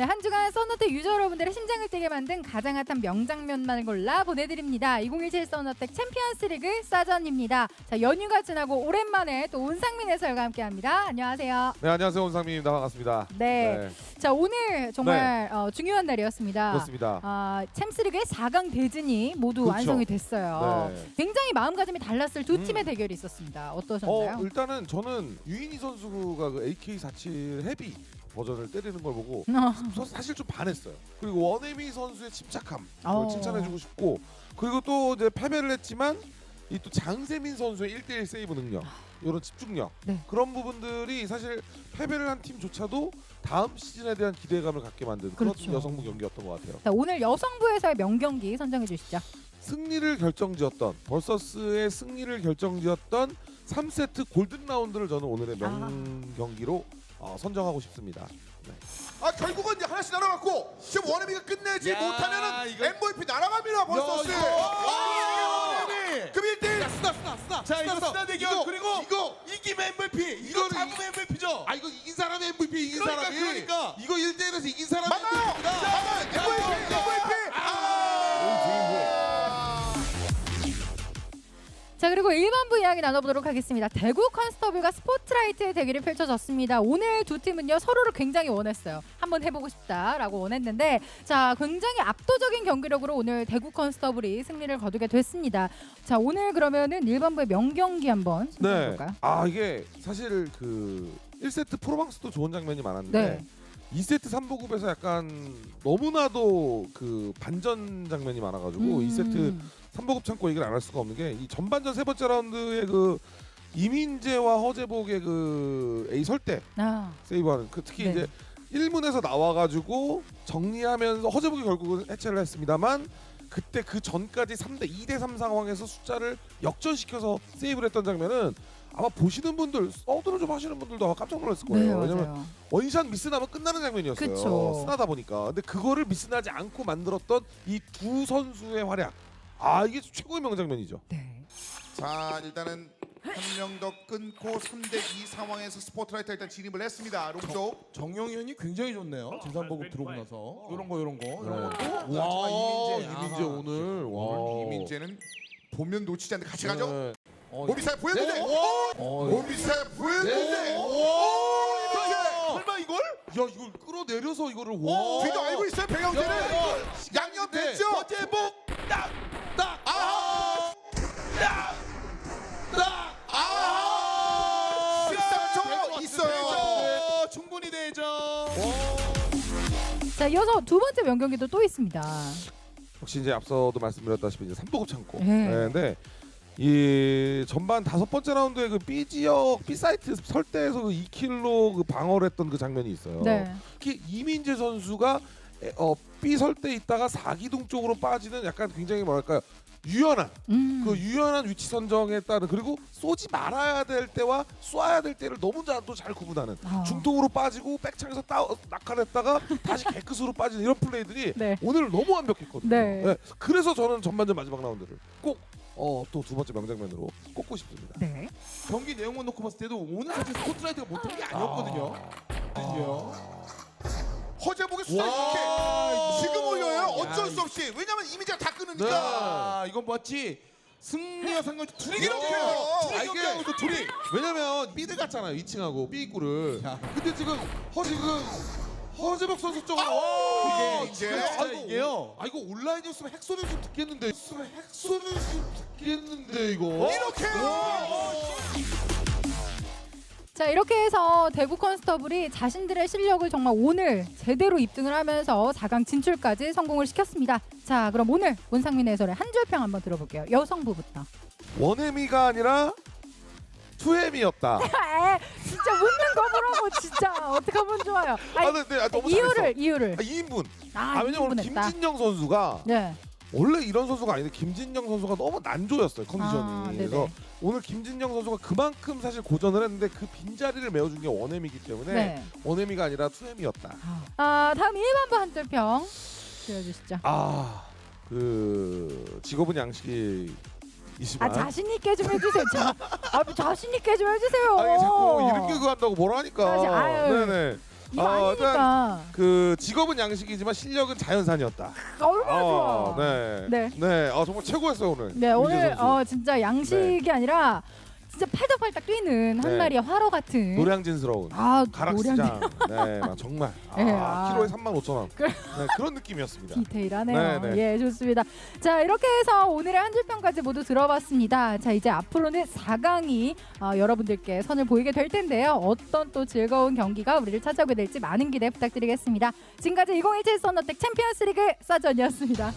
네, 한 주간 썬어택 유저 여러분들의 심장을 뛰게 만든 가장 핫한 명장면만 골라 보내드립니다. 2017 썬어택 챔피언스 리그 사전입니다. 자, 연휴가 지나고 오랜만에 또 온상민 해설과 함께합니다. 안녕하세요. 네 안녕하세요 온상민입니다 반갑습니다. 네. 자, 오늘 정말 어, 중요한 날이었습니다. 그렇습니다. 아, 챔스리그의 4강 대진이 모두 그렇죠. 완성이 됐어요. 네. 굉장히 마음가짐이 달랐을 두 음. 팀의 대결이 있었습니다. 어 어떠셨나요? 일단은 저는 유인희 선수가 그 AK47 헤비 버전을 때리는 걸 보고 어. 저 사실 좀 반했어요. 그리고 원혜미 선수의 침착함 어. 그걸 칭찬해주고 싶고 그리고 또 이제 패배를 했지만 이 또 장세민 선수의 1대1 세이브 능력 이런 집중력 네. 그런 부분들이 사실 패배를 한 팀조차도 다음 시즌에 대한 기대감을 갖게 만든 그런 그렇죠. 여성부 경기였던 것 같아요. 자, 오늘 여성부에서의 명경기 선정해 주시죠. 승리를 결정지었던 벌서스의 승리를 결정지었던 3세트 골든 라운드를 저는 오늘의 아. 명경기로 어, 선정하고 싶습니다. 네. 아 결국은 이제 하나씩 날아갔고 지금 원혜미가 끝내지 야, 못하면은 이거- MVP 날아갑니다 벌써. 야, 이거- 아, 원혜미. 그럼 1대1 스나 스나 스나 자 이거 스나 대결 이거, 그리고 이거 이기면 MVP 이거 잡으면 MVP죠 아 이거 이긴 사람이 MVP 이긴 그러니까, 사람이 그러니까. 이거 1대1에서 이긴 사람이 맞아요. MVP다. 자, MVP 자, MVP. 자 그리고 1번부 이야기 나눠보도록 하겠습니다. 대구 컨스터블과 스포트라이트의 대결이 펼쳐졌습니다. 오늘 두 팀은요 서로를 굉장히 원했어요. 한번 해보고 싶다라고 원했는데 자 굉장히 압도적인 경기력으로 오늘 대구 컨스터블이 승리를 거두게 됐습니다. 자 오늘 그러면은 1번부의 명경기 한번 네. 생각해볼까요? 아 이게 사실 그 1세트 프로방스도 좋은 장면이 많았는데 네. 2세트 3보급에서 약간 너무나도 그 반전 장면이 많아가지고 음. 2세트 3보급 참고 얘기를 안 할 수가 없는 게 이 전반전 세 번째 라운드의 그 이민재와 허재복의 그 A 설대 아, 세이브하는 그 특히 네. 이제 1문에서 나와가지고 정리하면서 허재복이 결국은 해체를 했습니다만 그때 그 전까지 3대 2대 3 상황에서 숫자를 역전시켜서 세이브를 했던 장면은 아마 보시는 분들 서드를 좀 하시는 분들도 아마 깜짝 놀랐을 네 거예요. 왜냐면 맞아요. 원샷 미스 나면 끝나는 장면이었어요. 그쵸. 스나다 보니까. 근데 그거를 미스 나지 않고 만들었던 이 두 선수의 활약. 아 이게 최고의 명장면이죠. 네. 자 일단은 한 명 더 끊고 3대2 상황에서 스포트라이트 일단 진입을 했습니다. 롱쪽. 정영현이 굉장히 좋네요 제3보급 들어오고 나서 요런 거 요런 거 네. 것도 와, 이민재. 오늘 와. 오늘 이민재는 보면 놓치지 않는데 같이 가죠. 네. 어, 모비사에 보였는데. 네. 오! 어, 모비사에 보였는데. 네. 오! 설마 이걸? 야 이걸 끌어내려서 이거를 오! 와. 뒤도 알고 있어요 야, 양념 됐죠. 허재복 딱 딱 아! 아! 13초 있어요. 충분히 되죠 자 이어서 두 번째 명경기도 또 있습니다. 혹시 이제 앞서도 말씀드렸다시피 이제 3보급 창고. 네. 네. 근데 이 전반 다섯 번째 라운드에 그 B 지역 B 사이트 설대에서 그 2킬로 그 방어를 했던 그 장면이 있어요. 네. 특히 이민재 선수가 에, 어, B 설대 있다가 사기둥 쪽으로 빠지는 약간 굉장히 뭐랄까요 유연한 음. 그 유연한 위치 선정에 따른 그리고 쏘지 말아야 될 때와 쏴야 될 때를 너무 잘 구분하는 아. 중통으로 빠지고 백창에서 따, 낙하했다가 다시 개끝으로 빠지는 이런 플레이들이 네. 오늘 너무 완벽했거든요. 네. 그래서 저는 전반전 마지막 라운드를 꼭 어, 또 두 번째 명장면으로 꼽고 싶습니다. 네. 경기 내용만 놓고 봤을 때도 오늘 사실 스포트라이트가 못한 게 아니었거든요 아니에요 허재복의 수다 이렇게 지금 올려요. 어쩔 야, 수 없이. 왜냐면 이미지가 다 끊으니까. 네. 아 이건 마치 승리와 상관없이 둘이 이렇게. 해요. 둘이 아, 경기하고 또 둘이 왜냐면 B대 같잖아요. 2층하고 B 입구를. 야. 근데 지금 허 지금 허재복 선수 쪽으로 아, 와, 이게, 이게. 아, 이거 이게요. 아 이거 온라인이었으면 핵소리 좀 듣겠는데. 있으면 핵소리 좀 듣겠는데 이거. 이렇게 자 이렇게 해서 대구 컨스터블이 자신들의 실력을 정말 오늘 제대로 입증을 하면서 4강 진출까지 성공을 시켰습니다. 자 그럼 오늘 문상민 해설의 한 줄평 한번 들어볼게요. 여성부부터. 원혜미가 아니라 투혜미였다. 에 진짜 묻는 거 보라고 진짜 어떻게 하면 좋아요. 아 아니, 근데 아, 너무 이유를 잘했어. 이유를. 아, 2인분. 아, 아, 왜냐면 오늘 이분했다. 김진영 선수가 네. 원래 이런 선수가 아닌데 김진영 선수가 너무 난조였어요 컨디션이. 아. 그래서 오늘 김진영 선수가 그만큼 사실 고전을 했는데 그 빈자리를 메워준 게 원혜미이기 때문에 네. 원혜미가 아니라 투혜미였다. 아 다음 1번부 한 줄평 들려주시죠. 아, 그 직업은 양식이 아 자신 있게 좀 해주세요. 자, 아 자신 있게 좀 해주세요. 아니 자꾸 이름 기고 한다고 뭐라 하니까. 아유. 네네. 이거 어, 아니니까 그 직업은 양식이지만 실력은 자연산이었다. 얼마나 어, 좋아. 네. 네. 네. 아, 정말 최고였어요 오늘. 네 오늘 선수. 어 진짜 양식이 아니라 진짜 팔딱팔딱 뛰는 한 네. 마리의 화로 같은 노량진스러운 아 가락시장. 네, 막 정말. 아, 네, 아. 키로에 3만 5천 원. 그래. 네, 그런 느낌이었습니다. 디테일하네요. 네, 네. 예, 좋습니다. 자, 이렇게 해서 오늘의 한 줄평까지 모두 들어봤습니다. 자, 이제 앞으로는 4강이 어, 여러분들께 선을 보이게 될 텐데요. 어떤 또 즐거운 경기가 우리를 찾아오게 될지 많은 기대 부탁드리겠습니다. 지금까지 2017 썬너텍 챔피언스리그 사전이었습니다.